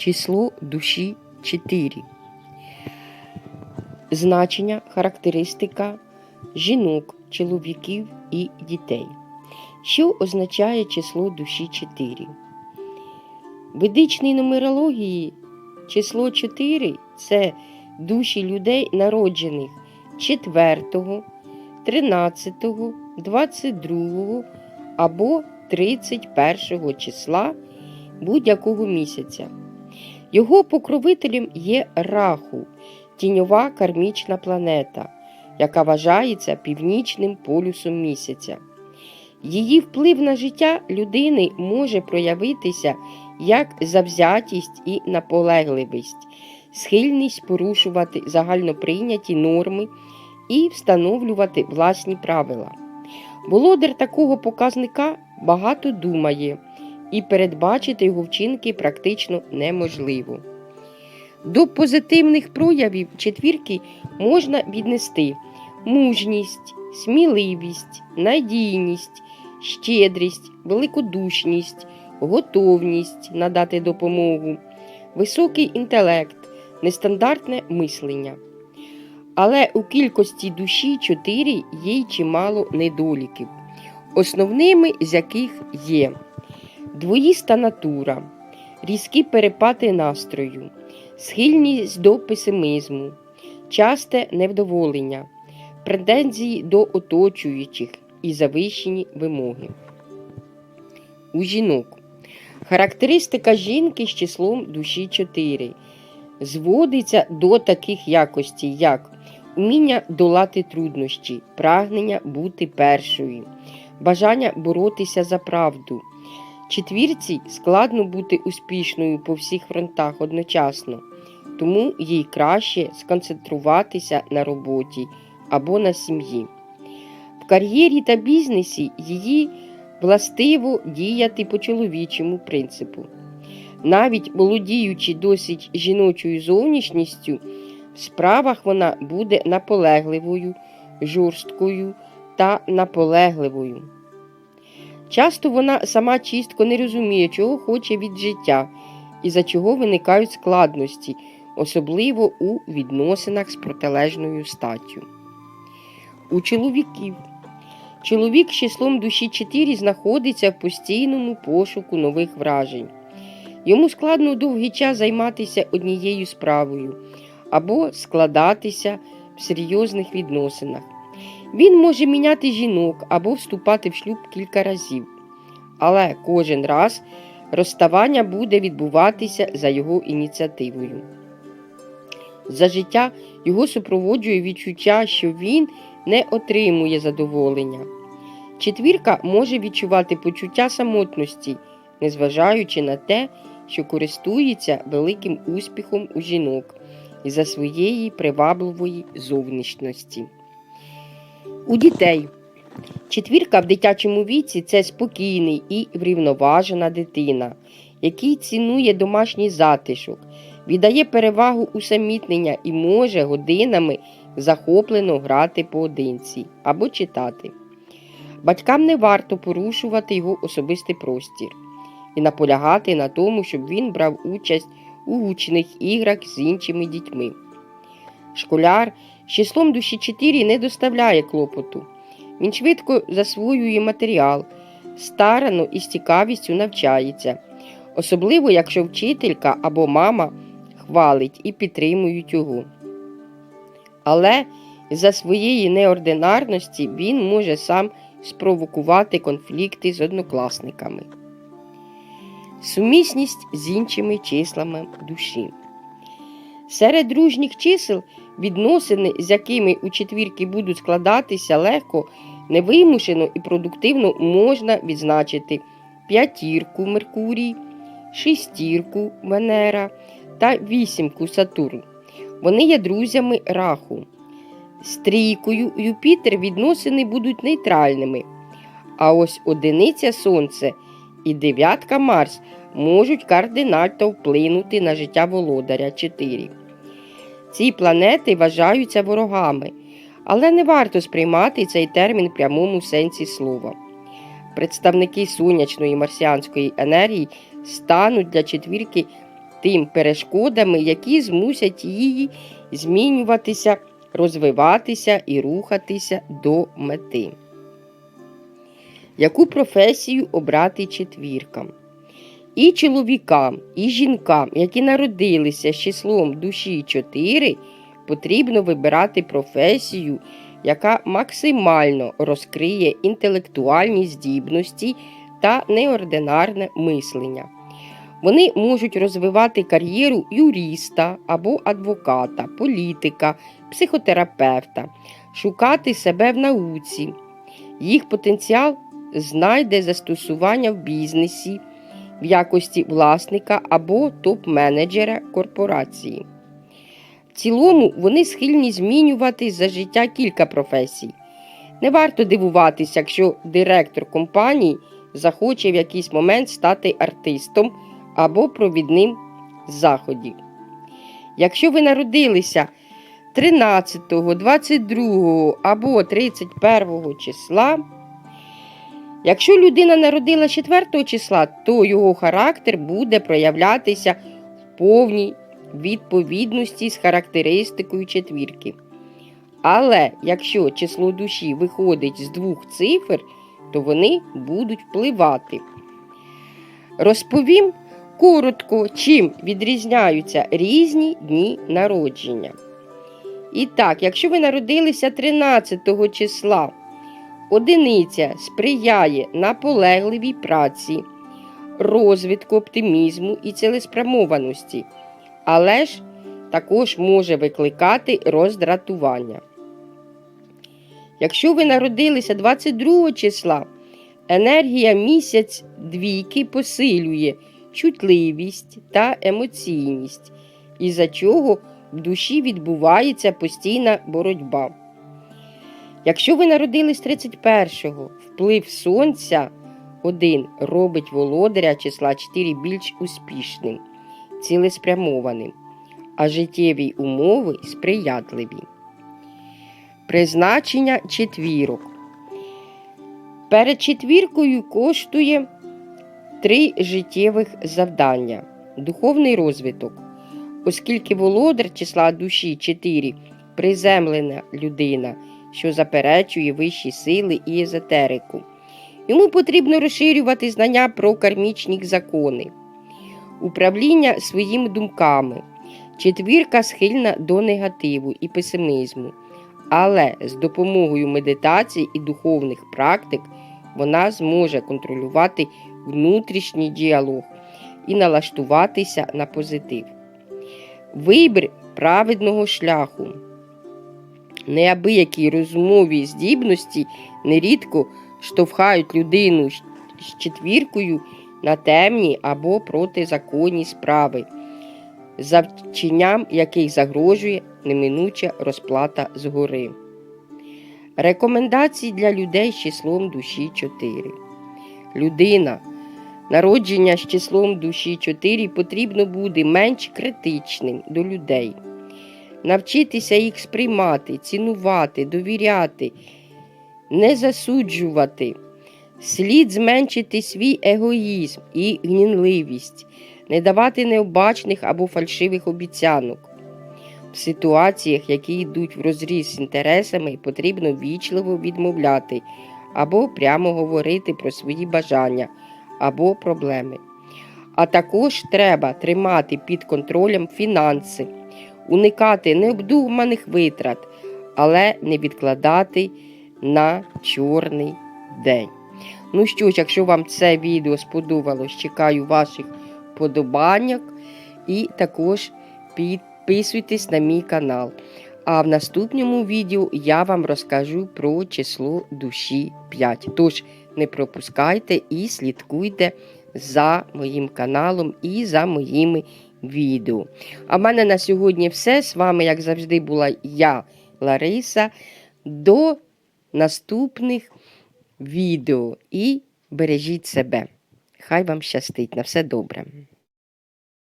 число душі 4. Значення, характеристика жінок, чоловіків і дітей. Що означає число душі 4? В ведичній нумерології число 4 це душі людей, народжених 4, 13, 22 або 31 числа будь-якого місяця. Його покровителем є Раху, тіньова кармічна планета, яка вважається північним полюсом місяця. Її вплив на життя людини може проявитися як завзятість і наполегливість, схильність порушувати загальноприйняті норми і встановлювати власні правила. Володар такого показника багато думає, і передбачити його вчинки практично неможливо. До позитивних проявів четвірки можна віднести мужність, сміливість, надійність, щедрість, великодушність, готовність надати допомогу, високий інтелект, нестандартне мислення. Але у кількості душі 4 є й чимало недоліків, основними з яких є двоїста натура, різкі перепади настрою, схильність до песимізму, часте невдоволення, претензії до оточуючих і завищені вимоги. У жінок характеристика жінки з числом душі 4 зводиться до таких якостей, як уміння долати труднощі, прагнення бути першою, бажання боротися за правду. Четвірці складно бути успішною по всіх фронтах одночасно, тому їй краще сконцентруватися на роботі або на сім'ї. В кар'єрі та бізнесі її властиво діяти по чоловічому принципу. Навіть володіючи досить жіночою зовнішністю, в справах вона буде наполегливою, жорсткою та наполегливою. Часто вона сама чистко не розуміє, чого хоче від життя і за чого виникають складності, особливо у відносинах з протилежною статтю. У чоловіків чоловік з числом душі 4 знаходиться в постійному пошуку нових вражень. Йому складно довгий час займатися однією справою або складатися в серйозних відносинах. Він може міняти жінок або вступати в шлюб кілька разів, але кожен раз розставання буде відбуватися за його ініціативою. За життя його супроводжує відчуття, що він не отримує задоволення. Четвірка може відчувати почуття самотності, незважаючи на те, що користується великим успіхом у жінок із за своєї привабливої зовнішності. У дітей четвірка в дитячому віці це спокійний і врівноважена дитина, який цінує домашній затишок, віддає перевагу усамітнення і може годинами захоплено грати поодинці або читати. Батькам не варто порушувати його особистий простір і наполягати на тому, щоб він брав участь у гучних іграх з іншими дітьми. Школяр числом душі 4 не доставляє клопоту. Він швидко засвоює матеріал, старано і з цікавістю навчається, особливо якщо вчителька або мама хвалить і підтримують його. Але за своєї неординарності він може сам спровокувати конфлікти з однокласниками. Сумісність з іншими числами душі. Серед дружніх чисел відносини, з якими у четвірки будуть складатися легко, невимушено і продуктивно можна відзначити п'ятірку Меркурій, шестірку Венера та вісімку Сатурн. Вони є друзями раху. З трійкою Юпітер відносини будуть нейтральними. А ось одиниця Сонце і дев'ятка Марс можуть кардинально вплинути на життя володаря 4. Ці планети вважаються ворогами, але не варто сприймати цей термін в прямому сенсі слова. Представники сонячної марсіанської енергії стануть для четвірки тим перешкодами, які змусять її змінюватися, розвиватися і рухатися до мети. Яку професію обрати четвіркам? І чоловікам, і жінкам, які народилися з числом душі 4, потрібно вибирати професію, яка максимально розкриє інтелектуальні здібності та неординарне мислення. Вони можуть розвивати кар'єру юриста або адвоката, політика, психотерапевта, шукати себе в науці. Їх потенціал знайде застосування в бізнесі в якості власника або топ-менеджера корпорації. В цілому вони схильні змінювати за життя кілька професій. Не варто дивуватися, якщо директор компанії захоче в якийсь момент стати артистом або провідним заходів. Якщо ви народилися 13, 22 або 31 числа, якщо людина народила 4 числа, то його характер буде проявлятися в повній відповідності з характеристикою четвірки. Але якщо число душі виходить з двох цифр, то вони будуть впливати. Розповім коротко, чим відрізняються різні дні народження. І так, якщо ви народилися 13 числа, одиниця сприяє наполегливій праці, розвитку оптимізму і цілеспрямованості, але ж також може викликати роздратування. Якщо ви народилися 22 числа, енергія місяць двійки посилює чутливість та емоційність, із-за чого в душі відбувається постійна боротьба. Якщо ви народились 31-го, вплив сонця 1 робить володаря числа 4 більш успішним, цілеспрямованим, а життєві умови сприятливі. Призначення четвірок. Перед четвіркою коштує три життєвих завдання: духовний розвиток, оскільки володар числа душі 4 приземлена людина, що заперечує вищі сили і езотерику. Йому потрібно розширювати знання про кармічні закони, управління своїми думками. Четвірка схильна до негативу і песимізму, але з допомогою медитації і духовних практик вона зможе контролювати внутрішній діалог і налаштуватися на позитив. Вибір праведного шляху. Неабиякі розумові здібності нерідко штовхають людину з четвіркою на темні або протизаконні справи, за вченням яких загрожує неминуча розплата згори. Рекомендації для людей з числом душі 4. Людина, народження з числом душі 4 потрібно буде менш критичним до людей, навчитися їх сприймати, цінувати, довіряти, не засуджувати. Слід зменшити свій егоїзм і гнінливість, не давати необачних або фальшивих обіцянок. В ситуаціях, які йдуть в розріз з інтересами, потрібно вічливо відмовляти або прямо говорити про свої бажання або проблеми. А також треба тримати під контролем фінанси, уникати необдуманих витрат, але не відкладати на чорний день. Ну що ж, якщо вам це відео сподобалось, чекаю ваших подобанок і також підписуйтесь на мій канал. А в наступному відео я вам розкажу про число душі 5. Тож не пропускайте і слідкуйте за моїм каналом і за моїми відео. А в мене на сьогодні все. З вами, як завжди, була я, Лариса. До наступних відео і бережіть себе. Хай вам щастить на все добре.